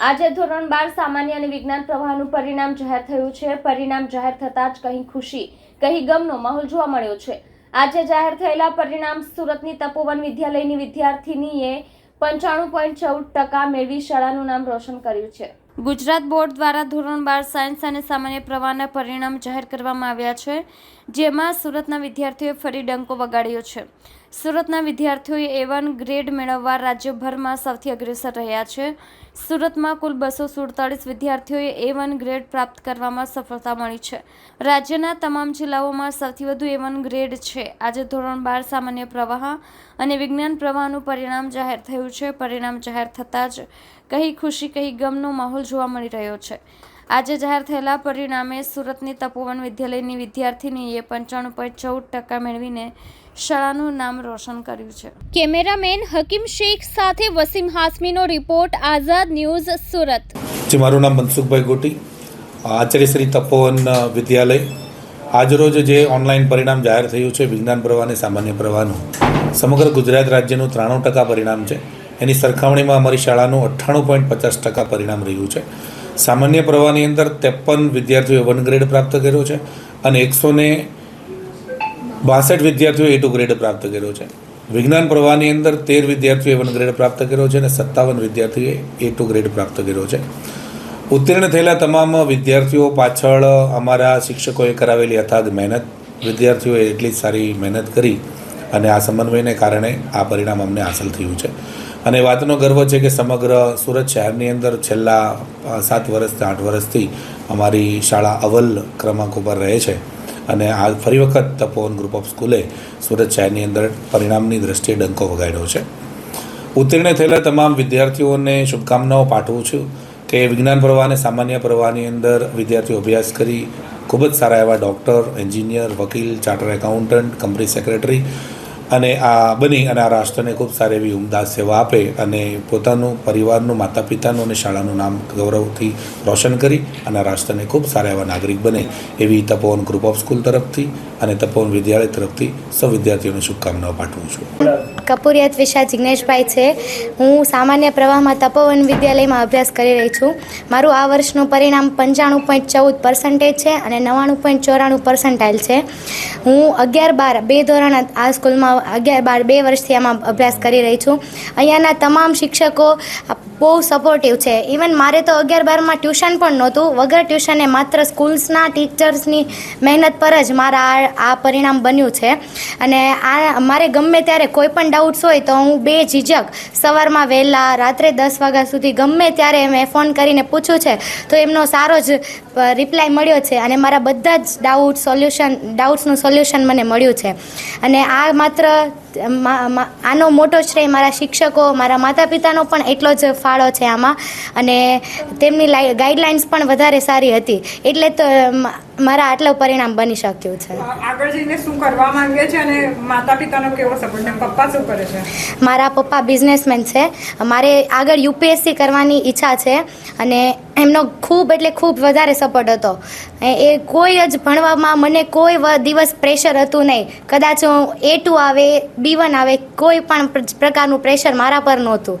આજે ધોરણ બાર સામાન્ય અને વિજ્ઞાન પ્રવાહનું પરિણામ જાહેર થયું છે. પરિણામ જાહેર થતાં જ કહી ખુશી કહી ગમનો માહોલ જોવા મળ્યો છે. આજે જાહેર થયેલા પરિણામ સુરતની તપોવન વિદ્યાલયની વિદ્યાર્થીનીએ પંચાણું પોઈન્ટ ચૌદ ટકા મેળવી શાળાનું નામ રોશન કર્યું છે. ગુજરાત બોર્ડ દ્વારા ધોરણ બાર સાયન્સ અને સામાન્ય પ્રવાહના પરિણામ જાહેર કરવામાં આવ્યા છે, જેમાં સુરતના વિદ્યાર્થીઓએ ફરી ડંકો વગાડ્યો છે. સુરતના વિદ્યાર્થીઓએ એ વન ગ્રેડ મેળવવા રાજ્યભરમાં સૌથી અગ્રેસર રહ્યા છે. સુરતમાં કુલ બસો સુડતાલીસ વિદ્યાર્થીઓએ એ વન ગ્રેડ પ્રાપ્ત કરવામાં સફળતા મળી છે. રાજ્યના તમામ જિલ્લાઓમાં સૌથી વધુ એ વન ગ્રેડ છે. આજે ધોરણ બાર સામાન્ય પ્રવાહ અને વિજ્ઞાન પ્રવાહનું પરિણામ જાહેર થયું છે. પરિણામ જાહેર થતાં જ કહી ખુશી કહી ગમનો માહોલ જોવા મળી રહ્યો છે. આજે જાહેર થયેલા પરિણામે સુરતની તપોવન વિદ્યાલયની વિદ્યાર્થીનીએ પંચાણું પોઈન્ટ ચૌદ ટકા મેળવીને શાળાનું નામ રોશન કર્યું છે. કેમેરામેન હકીમ શેખ સાથે વસીમ હાસમીનો રિપોર્ટ આઝાદ ન્યૂઝ સુરત. જી મારું નામ મનસુખભાઈ ગોટી આચાર્ય શ્રી તપોવન વિદ્યાલય. આજરોજ જે ઓનલાઈન પરિણામ જાહેર થયું છે વિજ્ઞાન પ્રવાહ અને સામાન્ય પ્રવાહનું સમગ્ર ગુજરાત રાજ્યનું ત્રાણું ટકા પરિણામ છે. એની સરખામણીમાં અમારી શાળાનું અઠ્ઠાણું પોઈન્ટ પચાસ ટકા પરિણામ રહ્યું છે. સામાન્ય પ્રવાહની અંદર ત્રેપન વિદ્યાર્થીઓએ વન ગ્રેડ પ્રાપ્ત કર્યો છે અને એકસો ને બાસઠ વિદ્યાર્થીઓએ એ ટુ ગ્રેડ પ્રાપ્ત કર્યો છે. વિજ્ઞાન પ્રવાહની અંદર તેર વિદ્યાર્થીઓએ વન ગ્રેડ પ્રાપ્ત કર્યો છે અને સત્તાવન વિદ્યાર્થીઓએ એ ટુ ગ્રેડ પ્રાપ્ત કર્યો છે. ઉત્તીર્ણ થયેલા તમામ વિદ્યાર્થીઓ પાછળ અમારા શિક્ષકોએ કરાવેલી અથાગ મહેનત, વિદ્યાર્થીઓએ એટલી જ સારી મહેનત કરી અને આ સમન્વયને કારણે આ પરિણામ અમને હાંસલ થયું છે. અને વાતનો ગર્વ છે કે સમગ્ર સુરત શહેરની અંદર છેલ્લા સાત વર્ષથી આઠ વર્ષથી અમારી શાળા અવ્વલ ક્રમાંક ઉપર રહે છે. અને આ ફરી વખત તપોવન ગ્રુપ ઓફ સ્કૂલે સુરત શહેરની અંદર પરિણામની દ્રષ્ટિએ ડંકો વગાડ્યો છે. ઉત્તીર્ણ થયેલા તમામ વિદ્યાર્થીઓને શુભકામનાઓ પાઠવું છું કે વિજ્ઞાન પ્રવાહ અને સામાન્ય પ્રવાહની અંદર વિદ્યાર્થીઓ અભ્યાસ કરી ખૂબ જ સારા એવા ડૉક્ટર, એન્જિનિયર, વકીલ, ચાર્ટર એકાઉન્ટન્ટ, કંપની સેક્રેટરી અને આ બની અને આ રાષ્ટ્રને ખૂબ સારી એવી ઉમદા સેવા આપે અને પોતાનું પરિવારનું માતા પિતાનું અને શાળાનું નામ ગૌરવથી રોશન કરી અને રાષ્ટ્રને ખૂબ સારા એવા નાગરિક બને એવી તપોવન ગ્રુપ ઓફ સ્કૂલ તરફથી અને તપોવન વિદ્યાલય તરફથી સૌ વિદ્યાર્થીઓને શુભકામનાઓ પાઠવું છું. કપૂરિયા વિશા જિગ્નેશભાઈ છે. હું સામાન્ય પ્રવાહમાં તપોવન વિદ્યાલયમાં અભ્યાસ કરી રહી છું. મારું આ વર્ષનું પરિણામ પંચાણું પોઈન્ટ ચૌદ પર્સન્ટેજ છે અને નવ્વાણું પોઈન્ટ ચોરાણું પર્સન્ટાઇલ છે. હું અગિયાર બાર બે ધોરણ આ સ્કૂલમાં અગિયાર બાર બે વર્ષથી આમાં અભ્યાસ કરી રહી છું. અહીંયાના તમામ શિક્ષકો બહુ સપોર્ટિવ છે. ઇવન મારે તો અગિયાર બારમાં ટ્યુશન પણ નહોતું. વગર ટ્યુશને માત્ર સ્કૂલ્સના ટીચર્સની મહેનત પર જ મારા આ પરિણામ બન્યું છે. અને આ મારે ગમે ત્યારે કોઈ પણ ડાઉટ્સ હોય તો હું બે ઝીઝક સવારમાં વહેલા રાત્રે દસ વાગ્યા સુધી ગમે ત્યારે મેં ફોન કરીને પૂછ્યું છે, તો એમનો સારો જ રિપ્લાય મળ્યો છે. અને મારા બધા જ ડાઉટ સોલ્યુશન ડાઉટ્સનું સોલ્યુશન મને મળ્યું છે. અને આ માત્ર આનો મોટો શ્રેય મારા શિક્ષકો, મારા માતા પિતાનો પણ એટલો જ ફાળો છે આમાં. અને તેમની ગાઈડલાઇન્સ પણ વધારે સારી હતી. એટલે તો મારા આટલું પરિણામ બની શક્યું છે. આગળ જઈને શું કરવા માંગે છે અને માતા પિતાનો કેવો સપોર્ટ ને પપ્પા શું કરે છે? મારા પપ્પા બિઝનેસમેન છે. મારે આગળ યુપીએસસી કરવાની ઈચ્છા છે અને એમનો ખૂબ એટલે ખૂબ વધારે સપોર્ટ હતો. એ કોઈ જ ભણવામાં મને કોઈ દિવસ પ્રેશર હતું નહીં. કદાચ એ ટુ આવે બી વન આવે કોઈ પણ પ્રકારનું પ્રેશર મારા પર નહોતું.